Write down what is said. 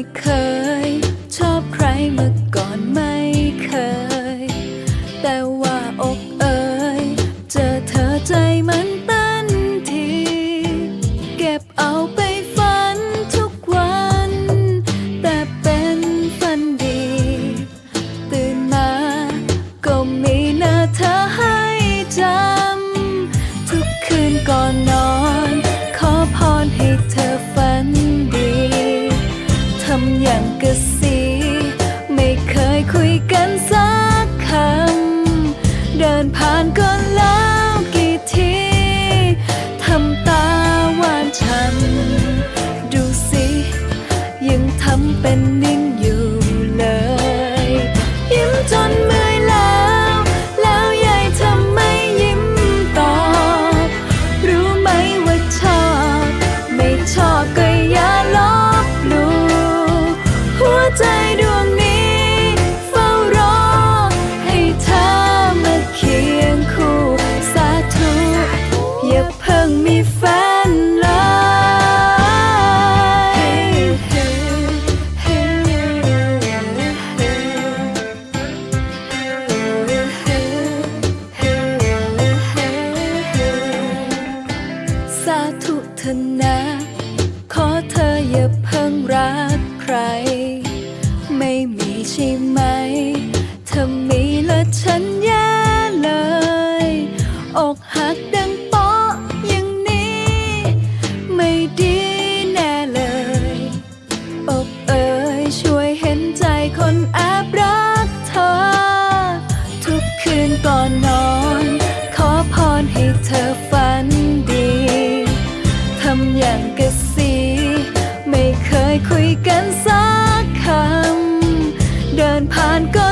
ไม่เคย ชอบใครเมาก่อนไม่เคย แต่ว่าอกเอ่ยเจอเธอใจมันเต้นที เก็บเอาไปฝันทุกวัน แต่เป็นฝันดี ตื่นมาก็มีหน้าเธอให้จำ ทุกคืนก่อนนอน ขอพรให้เธอฝัน กะสี ไม่เคยคุยกันสักคำ เดินผ่านก็แล้ว ใจดวงนี้เฝ้ารอ ให้เธอมาเคียงคู่ สาธุอย่าเพิ่งมีแฟนเลยสาธุเถอนะ ขอเธออย่าเพิ่งรักใคร อกหักดังปาะอย่างนี้ ไม่ดีแน่เลยอกเอ่ยช่วยเห็นใจคนแอบรักเธอ ทุกคืนก่อนนอน ขอพรให้เธอฝันดี ทำอย่างกะสี ไม่เคยคุยกันสักคำ เดินผ่านก็